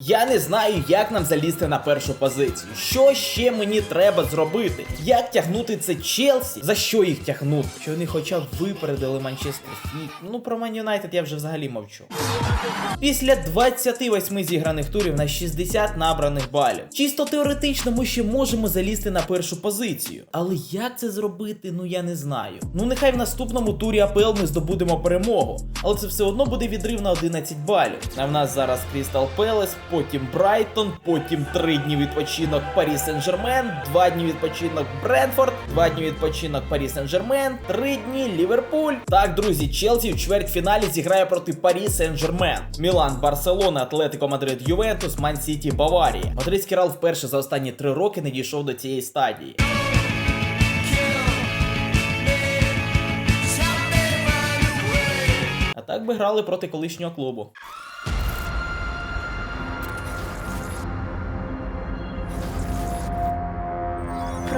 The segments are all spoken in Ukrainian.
Я не знаю, як нам залізти на першу позицію. Що ще мені треба зробити? Як тягнути це Челсі? За що їх тягнути? Що вони хоча б випередили Манчестер Сіті? Ну про Ман Юнайтед я вже взагалі мовчу. Після 28 зіграних турів на 60 набраних балів. Чисто теоретично ми ще можемо залізти на першу позицію. Але як це зробити, ну я не знаю. Ну нехай в наступному турі АПЛ ми здобудемо перемогу. Але це все одно буде відрив на 11 балів. А в нас зараз Крістал Пелес, потім Брайтон, потім 3 дні відпочинок Парі Сен-Жермен, 2 дні відпочинок Бренфорд, 2 дні відпочинок Парі Сен-Жермен, 3 дні Ліверпуль. Так, друзі, Челсі в чвертьфіналі зіграє проти Парі Сен-Жермен. Мілан, Барселона, Атлетико Мадрид, Ювентус, Ман Сіті, Баварія. Мадридський Реал вперше за останні три роки не дійшов до цієї стадії. А так би грали проти колишнього клубу.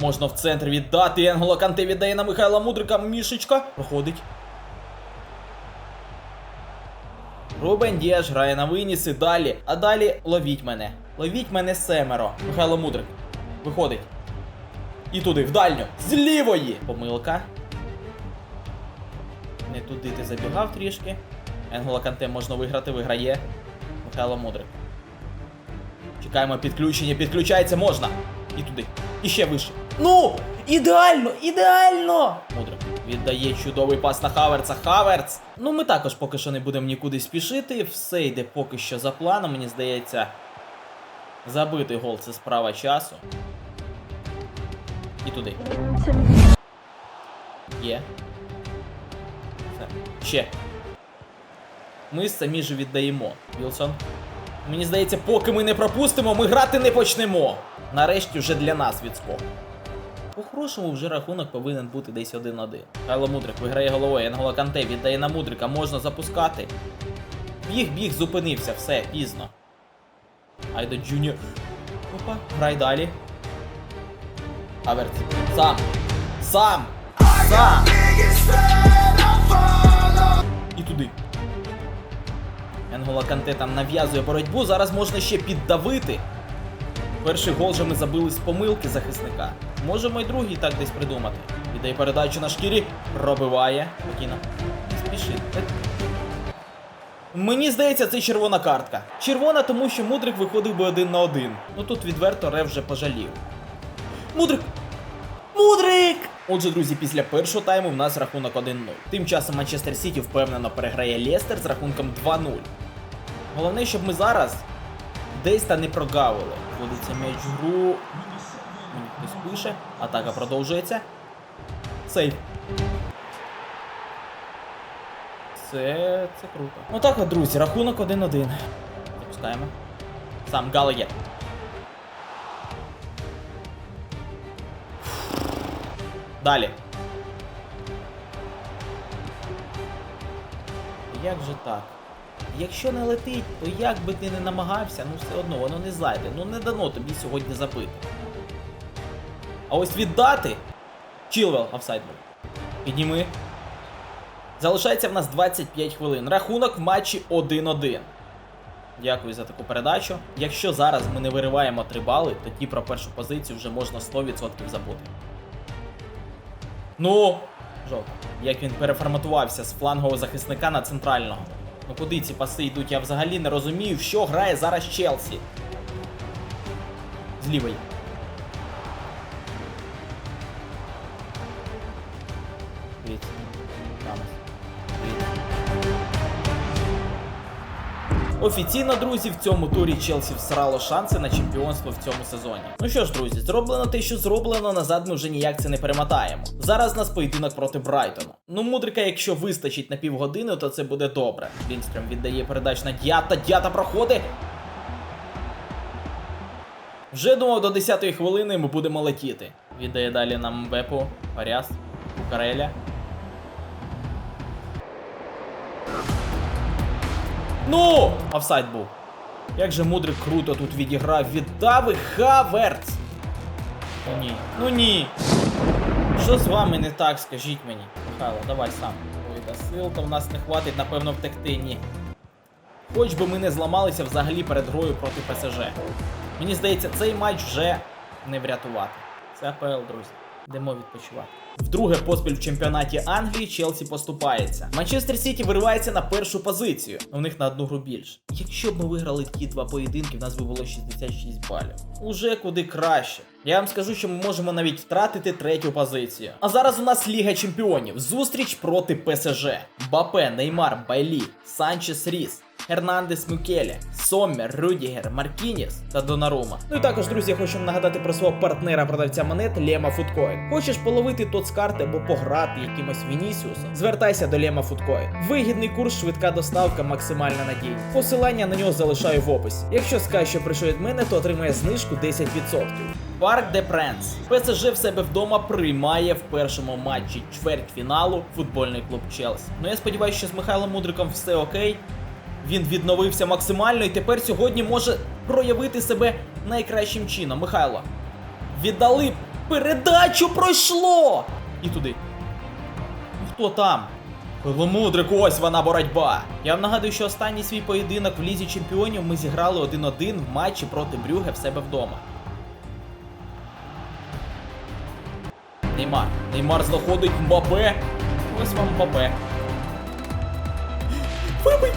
Можна в центр віддати. Енголо Канте віддає на Михайла Мудрика. Мішечка. Проходить. Рубен Діаш грає на виніси. Далі. А далі ловіть мене. Ловіть мене семеро. Михайло Мудрик. Виходить. І туди, в дальню. З лівої. Помилка. Не туди ти забігав трішки. Енголо Канте можна виграти, виграє. Михайло Мудрик. Чекаємо підключення, підключається можна. І туди. І ще вище. Ну! Ідеально! Ідеально! Мудрик віддає чудовий пас на Хаверца. Хаверц! Ну ми також поки що не будемо нікуди спішити. Все йде поки що за планом, мені здається. Забитий гол це справа часу. І туди. Є. Ще. Ми самі ж віддаємо. Вілсон. Мені здається, поки ми не пропустимо, ми грати не почнемо. Нарешті вже для нас відскок. По-хорошому вже рахунок повинен бути десь 1-1. Кайло Мудрик виграє головою, Енгола Канте віддає на Мудрика, можна запускати. Біг, біг, зупинився, все, пізно. Айдо Джуніор. Опа, грай далі. Аверт. Сам. Сам. Сам. І туди. Енгола Канте там нав'язує боротьбу. Зараз можна ще піддавити. Перший гол же ми забили з помилки захисника. Можемо й другий так десь придумати. Віддає передачу на шкірі, пробиває. Спокійно. Не спіши. Е. Мені здається, це червона картка. Червона, тому що Мудрик виходив би один на один. Ну тут відверто Рев вже пожалів. Мудрик! Мудрик! Отже, друзі, після першого тайму в нас рахунок 1-0. Тим часом Манчестер Сіті впевнено переграє Лестер з рахунком 2-0. Головне, щоб ми зараз десь та не прогавили. Вводиться м'яч в гру. Мені хтось пише. Атака продовжується. Сейф. Це. це круто. Ну так от, друзі, рахунок 1-1. Запускаємо. Сам Галагер. Далі. Як же так? Якщо не летить, то як би ти не намагався, ну все одно воно не зайде. Ну не дано тобі сьогодні забити. А ось віддати. Чілвел, офсайд був. Підніми. Залишається в нас 25 хвилин. Рахунок в матчі 1-1. Дякую за таку передачу. Якщо зараз ми не вириваємо 3 бали, тоді про першу позицію вже можна 100% забути. Ну, жовт. Як він переформатувався з флангового захисника на центрального. Ну куди ці паси йдуть? Я взагалі не розумію, що грає зараз Челсі. З Офіційно, друзі, в цьому турі Челсі всрало шанси на чемпіонство в цьому сезоні. Ну що ж, друзі, зроблено те, що зроблено, назад ми вже ніяк це не перемотаємо. Зараз нас поєдинок проти Брайтона. Ну, мудрика, якщо вистачить на півгодини, то це буде добре. Лінстрем віддає передач на Дята, Дята проходить. Вже думав, до 10-ї хвилини ми будемо летіти. Віддає далі нам Мбепу, Паряс, Кареля. Ну! Офсайд був. Як же мудрик круто тут відіграв, віддав і Хаверц. Ну ні. Ну ні. Що з вами не так, скажіть мені. Михайло, давай сам. Ой, та сил, то в нас не хватить, напевно, втекти, ні. Хоч би ми не зламалися взагалі перед грою проти ПСЖ. Мені здається, цей матч вже не врятувати. Це АПЛ, друзі. Йдемо відпочивати. Вдруге поспіль в чемпіонаті Англії Челсі поступається. Манчестер Сіті виривається на першу позицію. У них на одну гру більше. Якщо б ми виграли ті два поєдинки, в нас би було 66 балів. Уже куди краще. Я вам скажу, що ми можемо навіть втратити третю позицію. А зараз у нас Ліга Чемпіонів. Зустріч проти ПСЖ. Бапе, Неймар, Байлі, Санчес Ріс. Хернандес Мюкеле, Соммер, Рюдігер, Маркініс та Донарума. Ну і також, друзі, я хочу нагадати про свого партнера продавця монет Лема Фудкоін. Хочеш половити тот з карти або пограти якимось Вінісіусом? Звертайся до Лема Фудкоін. Вигідний курс, швидка доставка, максимальна надійність. Посилання на нього залишаю в описі. Якщо скажеш, що прийшов від мене, то отримає знижку 10%. Парк де Пренс. ПСЖ в себе вдома приймає в першому матчі чвертьфіналу футбольний клуб Челсі. Ну я сподіваюся, що з Михайлом Мудриком все окей. Він відновився максимально і тепер сьогодні може проявити себе найкращим чином. Михайло. Віддали передачу пройшло! І туди. Хто там? Мудрик, ось вона боротьба. Я вам нагадую, що останній свій поєдинок в Лізі Чемпіонів ми зіграли 1-1 в матчі проти Брюге в себе вдома. Неймар. Неймар знаходить Мбапе. Ось вам Мбапе. Вибий!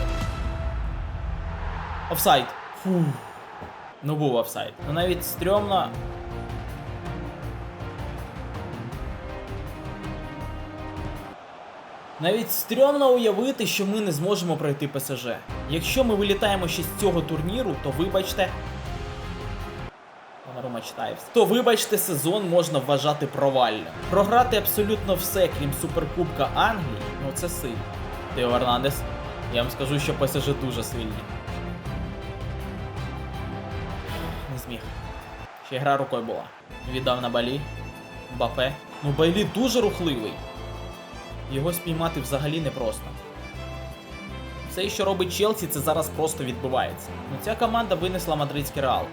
Офсайд. Фу. Ну був офсайд. Ну навіть стрьомно. Навіть стрьомно уявити, що ми не зможемо пройти ПСЖ. Якщо ми вилітаємо ще з цього турніру, то вибачте. Панорома читає. То вибачте, сезон можна вважати провальним. Програти абсолютно все, крім Суперкубка Англії, ну це сильно. Тео Ернандес. Я вам скажу, що ПСЖ дуже сильні. Не. Ще гра рукою була. Віддав на балі. Бапе. Ну Байлі дуже рухливий. Його спіймати взагалі непросто. Все, що робить Челсі, це зараз просто відбувається. Ну ця команда винесла мадридський реал.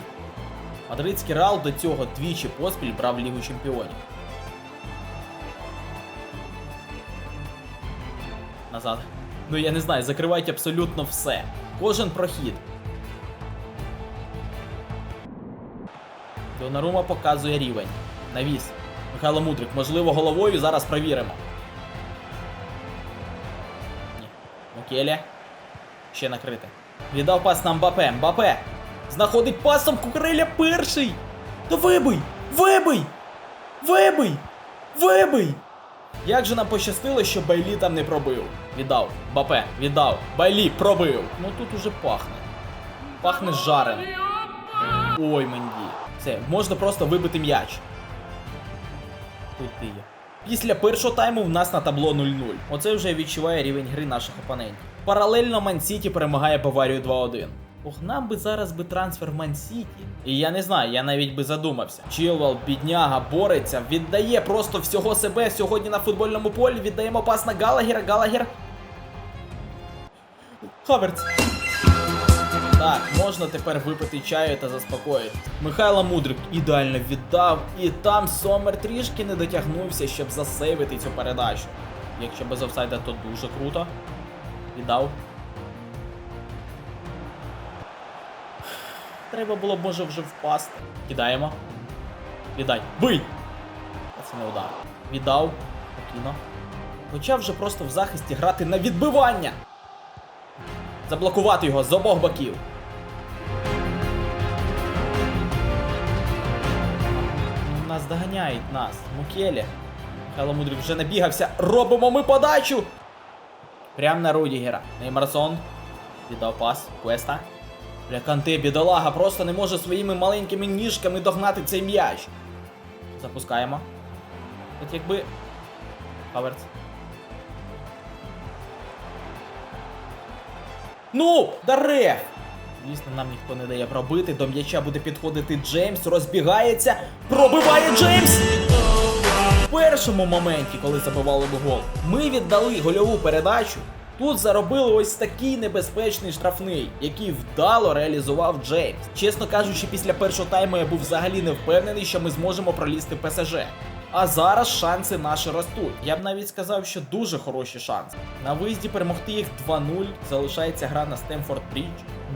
Мадридський реал до цього двічі поспіль брав Лігу Чемпіонів. Назад. Ну я не знаю, закривають абсолютно все. Кожен прохід. Донарума показує рівень. Навіс. Михайло Мудрик, можливо, головою зараз провіримо. Ні. Ще накрити. Віддав пас на Мбапе. Мбапе. Знаходить пасом Кукареля перший. Та вибий! Вибий! Вибий! Вибий! Як же нам пощастило, що Байлі там не пробив. Віддав. Бапе, віддав. Байлі пробив. Ну тут уже пахне. Пахне жареним. Ой, Менді. Все, можна просто вибити м'яч. Тут ти є. Після першого тайму в нас на табло 0-0. Оце вже відчуває рівень гри наших опонентів. Паралельно Ман-Сіті перемагає Баварію 2-1. Ох, нам би зараз би трансфер Ман-Сіті. І я не знаю, я навіть би задумався. Чилвел, бідняга, бореться, віддає просто всього себе сьогодні на футбольному полі. Віддаємо пас на Галагера. Галагер. Хаверц. Так, можна тепер випити чаю та заспокоїтись. Михайло Мудрик ідеально віддав, і там Сомер трішки не дотягнувся, щоб засейвити цю передачу. Якщо без офсайда, то дуже круто. Віддав. Треба було б може вже впасти. Кидаємо. Віддай. Бий! Це не удар. Віддав. Спокійно. Почав вже просто в захисті грати на відбивання. Заблокувати його з обох боків. Нас доганяють нас. Мукелі. Михайло Мудрик вже набігався. Робимо ми подачу. Прям на Рудігера. Неймарсон. Віддав пас. Квеста. Канте, бідолага, просто не може своїми маленькими ніжками догнати цей м'яч. Запускаємо. От якби. Хаверц. Ну, Дарев! Звісно, нам ніхто не дає пробити. До м'яча буде підходити Джеймс, розбігається, пробиває Джеймс! В першому моменті, коли забивали б гол, ми віддали гольову передачу. Тут заробили ось такий небезпечний штрафний, який вдало реалізував Джеймс. Чесно кажучи, після першого тайму я був взагалі не впевнений, що ми зможемо пролізти ПСЖ. А зараз шанси наші ростуть. Я б навіть сказав, що дуже хороші шанси. На виїзді перемогти їх 2-0, залишається гра на Стемфорд Брідж.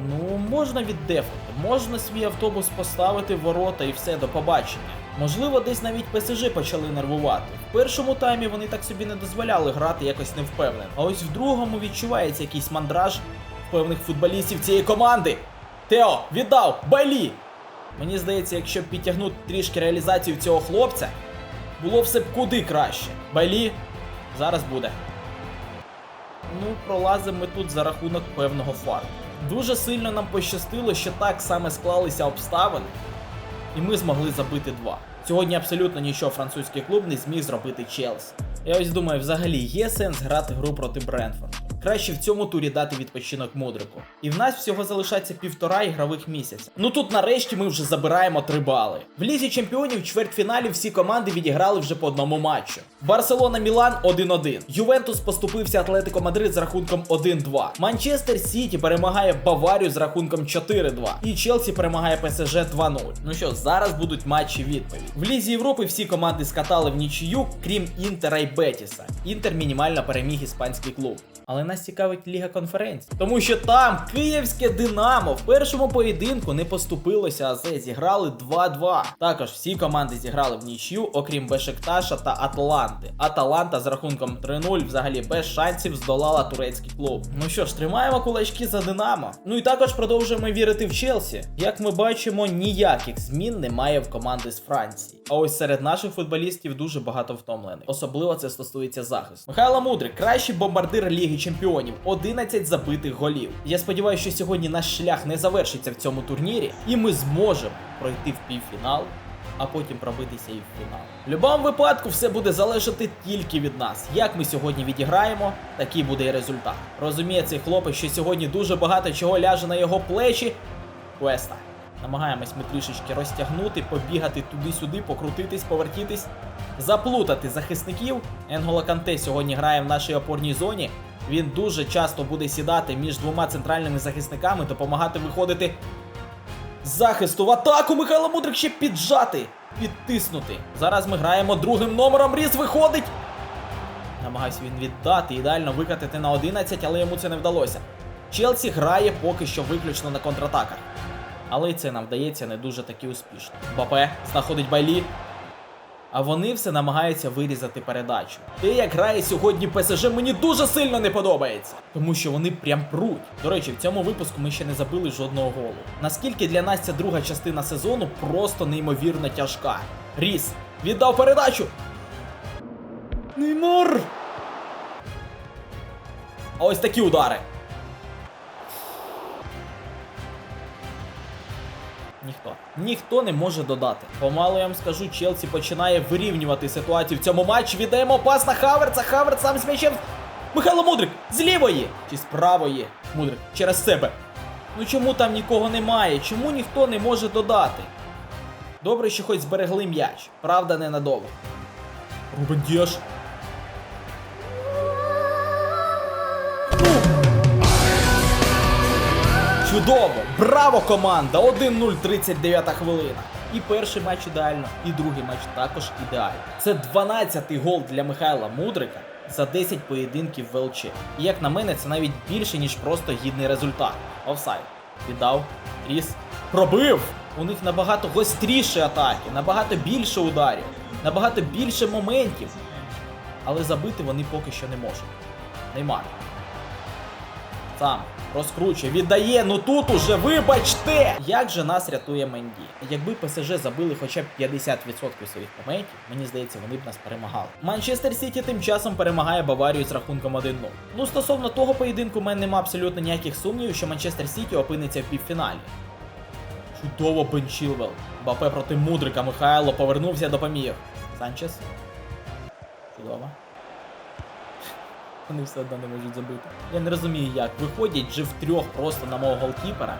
Ну, можна віддефати, можна свій автобус поставити в ворота і все, до побачення. Можливо, десь навіть ПСЖ почали нервувати. В першому таймі вони так собі не дозволяли грати якось невпевнено. А ось в другому відчувається якийсь мандраж певних футболістів цієї команди. Тео, віддав! Байлі! Мені здається, якщо підтягнути трішки реалізацію цього хлопця, було все б куди краще. Байлі зараз буде. Ну, пролазимо ми тут за рахунок певного фарту. Дуже сильно нам пощастило, що так саме склалися обставини, і ми змогли забити два. Сьогодні абсолютно нічого французький клуб не зміг зробити Челсі. Я ось думаю, взагалі є сенс грати гру проти Брентфорду. Краще в цьому турі дати відпочинок мудрику. І в нас всього залишається півтора ігрових місяця. Ну тут нарешті ми вже забираємо три бали. В лізі чемпіонів чвертьфіналі всі команди відіграли вже по одному матчу. Барселона Мілан 1-1. Ювентус поступився Атлетико Мадрид з рахунком 1-2. Манчестер Сіті перемагає Баварію з рахунком 4-2. І Челсі перемагає ПСЖ 2-0. Ну що, зараз будуть матчі відповідь. В Лізі Європи всі команди скатали в нічию, крім Інтера і Бетіса. Інтер мінімально переміг іспанський клуб. Але нас цікавить Ліга конференцій. Тому що там київське Динамо в першому поєдинку не поступилося, а зіграли 2-2. Також всі команди зіграли в нічю, окрім Бешекташа та Аталанти. Аталанта з рахунком 3-0 взагалі без шансів здолала турецький клуб. Ну що ж, тримаємо кулачки за Динамо. Ну і також продовжуємо вірити в Челсі. Як ми бачимо, ніяких змін немає в команди з Франції. А ось серед наших футболістів дуже багато втомлених. Особливо це стосується захисту. Михайло Мудрик, кращий бомбардир Ліги Чемпіонів, 11 забитих голів. Я сподіваюся, що сьогодні наш шлях не завершиться в цьому турнірі, і ми зможемо пройти в півфінал. А потім пробитися і в фінал. В будь-якому випадку все буде залежати тільки від нас. Як ми сьогодні відіграємо, такий буде і результат. Розуміє цей хлопець, що сьогодні дуже багато чого ляже на його плечі. Квеста. Намагаємось ми трішечки розтягнути, побігати туди-сюди, покрутитись, повертітись, заплутати захисників. Енгола Канте сьогодні грає в нашій опорній зоні. Він дуже часто буде сідати між двома центральними захисниками, допомагати виходити захисту в атаку. Михайло Мудрик ще піджати, підтиснути. Зараз ми граємо другим номером. Різ виходить. Намагався він віддати, ідеально викатити на 11, але йому це не вдалося. Челсі грає поки що виключно на контратаках. Але це нам вдається не дуже таки успішно. Бапе знаходить Байлі. А вони все намагаються вирізати передачу. Те, як грає сьогодні ПСЖ, мені дуже сильно не подобається. Тому що вони прям пруть. До речі, в цьому випуску ми ще не забили жодного голу. Наскільки для нас ця друга частина сезону просто неймовірно тяжка. Ріс віддав передачу. Неймар! А ось такі удари. Ніхто. Ніхто не може додати. Помало я вам скажу, Челсі починає вирівнювати ситуацію в цьому матчі. Віддаємо пас на Хаверца. Хаверц сам з м'ячем. Михайло Мудрик з лівої чи з правої. Мудрик через себе. Ну чому там нікого немає? Чому ніхто не може додати? Добре, що хоч зберегли м'яч. Правда, ненадовго. Рубен Діаш. Чудово! Браво, команда! 1-0, 39 хвилина. І перший матч ідеально, і другий матч також ідеально. Це 12-й гол для Михайла Мудрика за 10 поєдинків в ЛЧ. І як на мене, це навіть більше, ніж просто гідний результат. Офсайд. Віддав. Ріс. Пробив! У них набагато гостріші атаки, набагато більше ударів, набагато більше моментів. Але забити вони поки що не можуть. Неймар. Сам. Розкручує, віддає, ну тут уже вибачте! Як же нас рятує Менді? Якби ПСЖ забили хоча б 50% своїх моментів, мені здається, вони б нас перемагали. Манчестер Сіті тим часом перемагає Баварію з рахунком 1-0. Ну, стосовно того поєдинку, у мене нема абсолютно ніяких сумнівів, що Манчестер Сіті опиниться в півфіналі. Чудово Бен Чілвел. Бапе проти Мудрика Михайло повернувся, допоміг. Санчес. Чудово. Вони все одно не можуть забити. Я не розумію як. Виходять вже втрьох просто на мого голкіпера.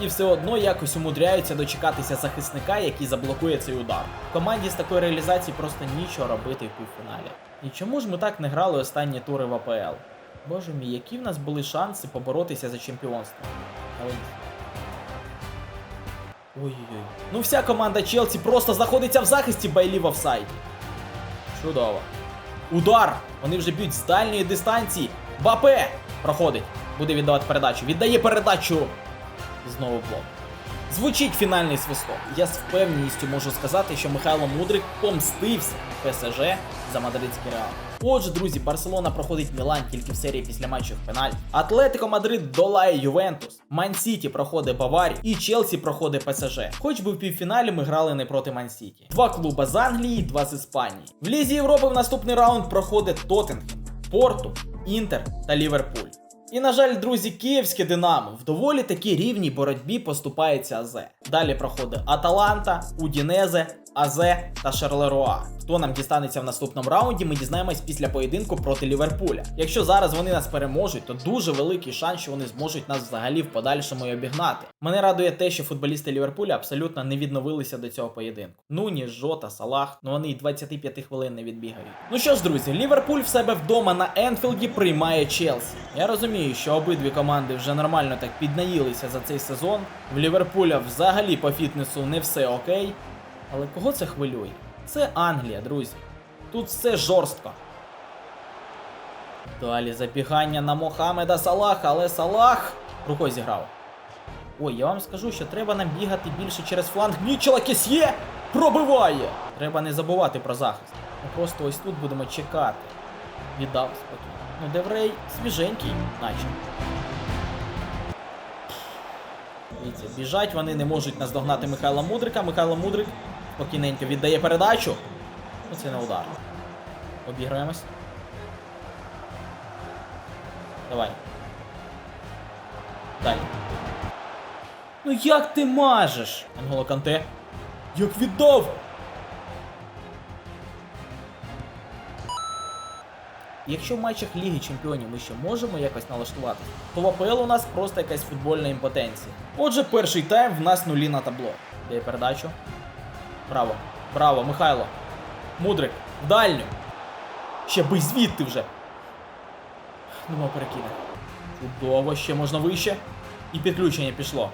І все одно якось умудряються дочекатися захисника, який заблокує цей удар. Команді з такої реалізації просто нічого робити в півфіналі. І чому ж ми так не грали останні тури в АПЛ? Боже мій, які в нас були шанси поборотися за чемпіонство. Але. Ой-ой-ой. Ну вся команда Челсі просто знаходиться в захисті Байлі в офсайді. Чудово. Удар! Вони вже б'ють з дальньої дистанції. Бапе! Проходить. Буде віддавати передачу. Віддає передачу. Знову блок. Звучить фінальний свисток. Я з впевненістю можу сказати, що Михайло Мудрик помстився ПСЖ за мадридський реал. Отже, друзі, Барселона проходить Мілан тільки в серії після матчів пеналь. Атлетико Мадрид долає Ювентус, Ман Сіті проходить Баварію і Челсі проходить ПСЖ. Хоч би в півфіналі ми грали не проти Ман Сіті. Два клуба з Англії, два з Іспанії. В Лізі Європи в наступний раунд проходить Тоттенхем, Порту, Інтер та Ліверпуль. І, на жаль, друзі, київське Динамо в доволі такі рівній боротьбі поступається АЗ. Далі проходить Аталанта, Удінезе, АЗ та Шарлеруа. Хто нам дістанеться в наступному раунді, ми дізнаємось після поєдинку проти Ліверпуля. Якщо зараз вони нас переможуть, то дуже великий шанс, що вони зможуть нас взагалі в подальшому й обігнати. Мене радує те, що футболісти Ліверпуля абсолютно не відновилися до цього поєдинку. Нуні, Жота, Салах, ну вони й 25 хвилин не відбігають. Ну що ж, друзі, Ліверпуль в себе вдома на Енфілді приймає Челсі. Я розумію, що обидві команди вже нормально так піднаїлися за цей сезон. В Ліверпуля взагалі по фітнесу не все окей. Але кого це хвилює? Це Англія, друзі. Тут все жорстко. Далі забігання на Мохамеда Салаха, але Салах рукою зіграв. Ой, я вам скажу, що треба нам бігати більше через фланг. Мічела Кесьє пробиває! Треба не забувати про захист. Ми просто ось тут будемо чекати. Віддав спокійно. Ну, Деврей свіженький, наче. Біжать вони не можуть наздогнати Михайла Мудрика. Михайло Мудрик спокійненько віддає передачу. Ну це не удар. Обіграємось. Давай. Дай. Ну як ти мажеш? Анголо Канте. Як віддав! Якщо в матчах Ліги Чемпіонів ми ще можемо якось налаштувати, то в АПЛ у нас просто якась футбольна імпотенція. Отже, перший тайм в нас нулі на табло. Дає передачу. Браво. Браво, Михайло. Мудрик. В дальню. Ще бий звідти вже. Думав, перекине. Чудово, ще можна вище. І підключення пішло.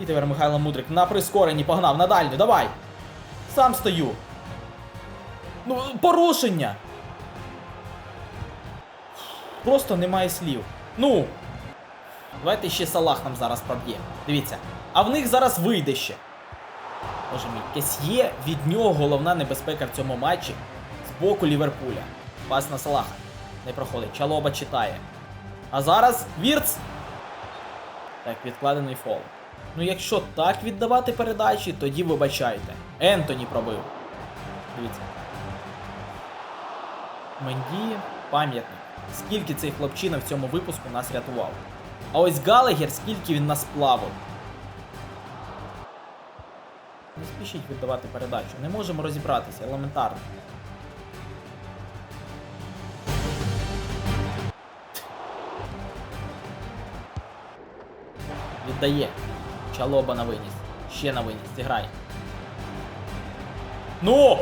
І тепер Михайло Мудрик на прискоренні погнав на дальню. Давай. Сам стою. Ну, порушення. Просто немає слів. Ну. Давайте ще Салах нам зараз проб'є. Дивіться. А в них зараз вийде ще. Боже мій, Кесьє, від нього головна небезпека в цьому матчі з боку Ліверпуля. Пас на Салаха. Не проходить. Чалоба читає. А зараз Вірц. Так, відкладений фол. Ну якщо так віддавати передачі, тоді вибачайте. Ентоні пробив. Дивіться. Менді пам'ятник. Скільки цей хлопчина в цьому випуску нас рятував. А ось Галагер, скільки він нас плавив. Не спішіть віддавати передачу. Не можемо розібратися елементарно. Віддає. Чалоба на виніс. Ще на виніс. Зіграй. Ну!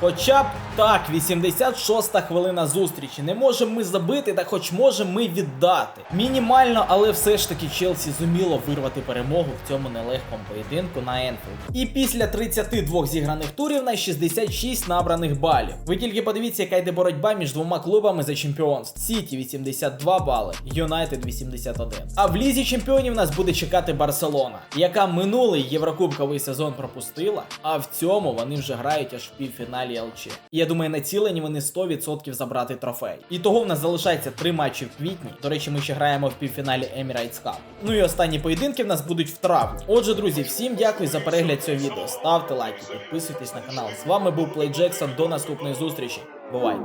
Хоча б так, 86-та хвилина зустрічі. Не можемо ми забити, та хоч можемо ми віддати. Мінімально, але все ж таки Челсі зуміло вирвати перемогу в цьому нелегкому поєдинку на Енфілді. І після 32 зіграних турів на 66 набраних балів. Ви тільки подивіться, яка йде боротьба між двома клубами за чемпіонство. Сіті 82 бали, Юнайтед 81. А в лізі чемпіонів нас буде чекати Барселона, яка минулий єврокубковий сезон пропустила, а в цьому вони вже грають аж в півфіналі ЛЧ. Я думаю, націлені вони 100% забрати трофей. І того в нас залишається три матчі в квітні. До речі, ми ще граємо в півфіналі Emirates Cup. Ну і останні поєдинки в нас будуть в травні. Отже, друзі, всім дякую за перегляд цього відео. Ставте лайки, підписуйтесь на канал. З вами був Play Jackson. До наступної зустрічі. Бувайте!